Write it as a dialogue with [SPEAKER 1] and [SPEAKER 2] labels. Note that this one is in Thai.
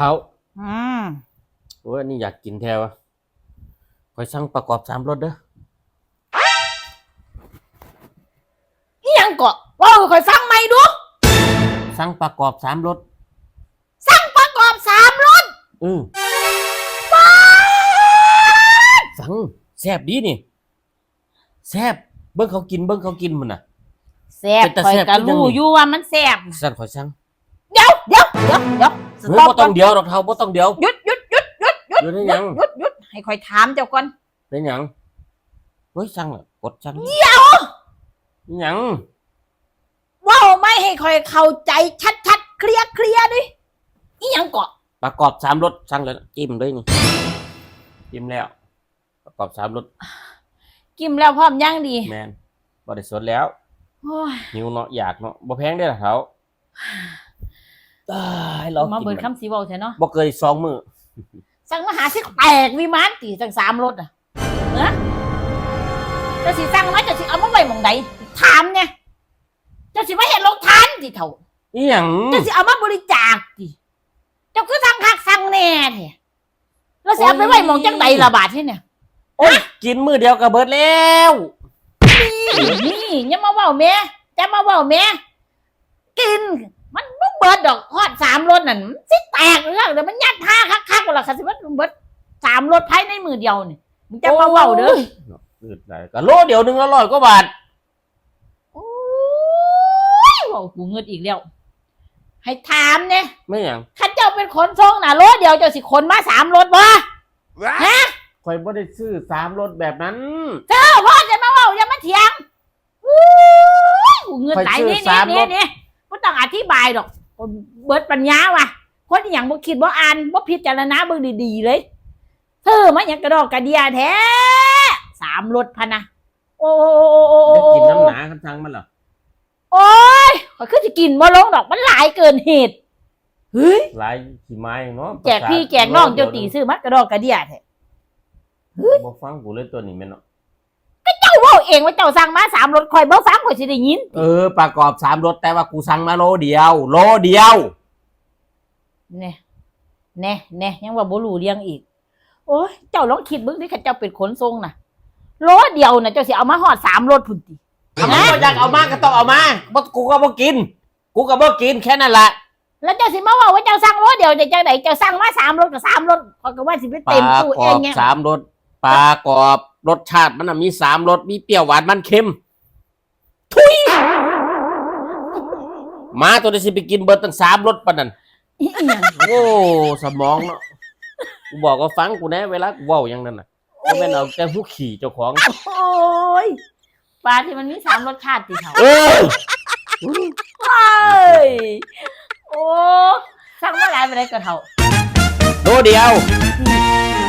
[SPEAKER 1] เท้า
[SPEAKER 2] อืม
[SPEAKER 1] โอ้ยอันนี่อยากกินแท้วะคอยสั่งประกอบสามรสเด้อ
[SPEAKER 2] อีหยังเกาะว่าค่อยฟังใหม่ดู
[SPEAKER 1] สั่งประกอบสามรส
[SPEAKER 2] สั่งประกอบสามรถ
[SPEAKER 1] อือสั่งแซ่บดีนี่แซ่บเบิ่งเขากินเบิ่งเขากินมันน่ะ
[SPEAKER 2] แซ่บ
[SPEAKER 1] เป็นตา
[SPEAKER 2] คอย
[SPEAKER 1] แซ่บ
[SPEAKER 2] ก็
[SPEAKER 1] คือจัง
[SPEAKER 2] รู้
[SPEAKER 1] นี่
[SPEAKER 2] อยู่ว่ามันแซ่บ
[SPEAKER 1] สั่นขอยสั่ง
[SPEAKER 2] เดี๋ยวเดี๋ยว เดี๋ยวเดี๋ยวส
[SPEAKER 1] เฮ้ย
[SPEAKER 2] ต็อป
[SPEAKER 1] บ่
[SPEAKER 2] ก่
[SPEAKER 1] ต้
[SPEAKER 2] อ
[SPEAKER 1] อนงเดียวดอกเท้าบ่ต้องเดียว
[SPEAKER 2] หยุดหยุดหยุดหยุดหยุด
[SPEAKER 1] อยู่ได้หยัง
[SPEAKER 2] หยุดหยุดให้คอยถามเจ้าก่อน
[SPEAKER 1] เป็นหยังเฮ้ยสั่งแล้วกดสั่ง
[SPEAKER 2] เดี๋ยว
[SPEAKER 1] อิหยัง
[SPEAKER 2] ว่าไม่ให้คอยเข้าใจชัดๆเคลียร์เคลียร์ดิอีหยังเกาะ
[SPEAKER 1] ประกอบสามรสสั่งเลยนะจิ้มด้วยนี่จิ้มแล้ว ประกอบสามรส
[SPEAKER 2] กิมแล้วพร้อมยังดี
[SPEAKER 1] แมนบ่ได้สดแล้ว
[SPEAKER 2] โอ้ย
[SPEAKER 1] หิวเนาะอยากเนาะบ่แพงได้อล่ะเท้า ตายเรา
[SPEAKER 2] มา
[SPEAKER 1] กิน
[SPEAKER 2] เบิด
[SPEAKER 1] มัน
[SPEAKER 2] คำสีบอกใช่เนาะ
[SPEAKER 1] บ่เกินสองมื้อ
[SPEAKER 2] สั่งมาหาสิแตกวิมานตีสั่งสามรถอะเนะจะสิสั่งมาจะสิเอามาไว้หมองใดถามเนี่ยจะสิมาเห็นลงทานดิเถ่า
[SPEAKER 1] อีหยัง
[SPEAKER 2] จะสิเอามาบริจาคดิเจ้าคือสั่งคักสั่งแน่แท้แล้วสิเอาไปไว้หมองจังใดละบาทที่เนี่ย
[SPEAKER 1] โอ้ยกินมื้อเดียวก็เบิดแล้ว
[SPEAKER 2] นี่อย่ามาเว้าแม่จะมาเว้าแม่กินมันบ่เบิดดอกฮอด สามรถนั่นมันสิแตกเรื่องเดี๋ยวมันยัดผ้าคักๆว่าล่ะค่ะสิมันเบิดสามรถภายในมือเดียวนี่มึงจะมาเว้าเด้อ
[SPEAKER 1] เนาะอืดได้ก็โลเดียวหนึงละร้อยกว่าบาท
[SPEAKER 2] โอ้ยเว้ากูเงิดอีกแล้ว ให้ถามเนี่ย
[SPEAKER 1] ไม่หยัง
[SPEAKER 2] ข้าเจ้าเป็นขนส่งน่ะรถเดียวเจ้าสิขนมาสามรถบ่ฮะ
[SPEAKER 1] ข่อยบ่ได้ซื้อสามรสแบบนั้น
[SPEAKER 2] เจ้าพ่อจะมาเว้าอย่ามาเถียงอู้ยกูเงินไหลนี่นี่นี่นี่บ่ต้องอธิบายดอก เบิดปัญญาว่ะ คนอหย่างบ่คิดบ่อ่านบ่พิจารณาเบิ่งดีๆเลย เธอมาหยังกระดอกกระเดียแท้สามรถพะนะโอ้โอ้โอ้โอ้
[SPEAKER 1] จะ
[SPEAKER 2] โอ้
[SPEAKER 1] กินน้ำหนาคำสั่งมันเหรอ
[SPEAKER 2] โอ้ยข่อยคือจะกินบ่ลงดอกมันหลายเกินเหตุเฮ้ย
[SPEAKER 1] หลายขี้ไม้เนาะ
[SPEAKER 2] แจกพี่แจกน้องเจ้าตีซื้อมากระดอกกระเดียแท้
[SPEAKER 1] บ่ฟังกูเลยตัวนี้แม่นเนาะ
[SPEAKER 2] เจ้าเว้าเองว่าเจ้าสั่งมาสามรถข่อยบ่ฟังข่อยสิได้ยิน
[SPEAKER 1] เออ ประกอบสามรสแต่ว่ากูสั่งมาโลเดียว โลเดียว
[SPEAKER 2] แน่แน่แน่ยังว่าบ่รู้เรื่องอีก โอ้ยเจ้าลองคิดเบิ่งดิข้าเจ้าเป็นขนส่งน่ะรถเดียวน่ะเจ้าสิเอามาฮอดสามรถพุ่นติ
[SPEAKER 1] เอามาอยากเอามาก็ต้องเอามาบ่กูก็บ่กิน กูก็บ่กินแค่นั้นแหละ
[SPEAKER 2] แล้วเจ้าสิมาว่าว่าเจ้าสั่งรถเดียวจะจังไดเจ้าสั่งมาสามรถกับสามรถข้อยก็ว่าสิไป
[SPEAKER 1] ปลา
[SPEAKER 2] เต็มตู้
[SPEAKER 1] ก
[SPEAKER 2] เอ
[SPEAKER 1] รงอบ
[SPEAKER 2] ไง
[SPEAKER 1] สามรสปลากรอบ รสชาติมันน่ะมีสามรสมีเปรี้ยวหวานมันเค็ม ทุยหมาตัวนี้สิไปกินเบิดตั้งสามรสปานนั้น
[SPEAKER 2] อีหยัง
[SPEAKER 1] โอ้สมองเนาะกูบอกว่าฟังกูแน่เวลากูเว้าอย่างนั้นน่ะบ่แม่นเอาแต่ผู้ขี่เจ้าของ
[SPEAKER 2] โอ้ยปลาที่มันมีสามรสชาติติเท่า
[SPEAKER 1] เออ
[SPEAKER 2] เอ้ยโอ้สั่งมาหลายไปได้ก็เท่า
[SPEAKER 1] โลเดียว
[SPEAKER 2] อ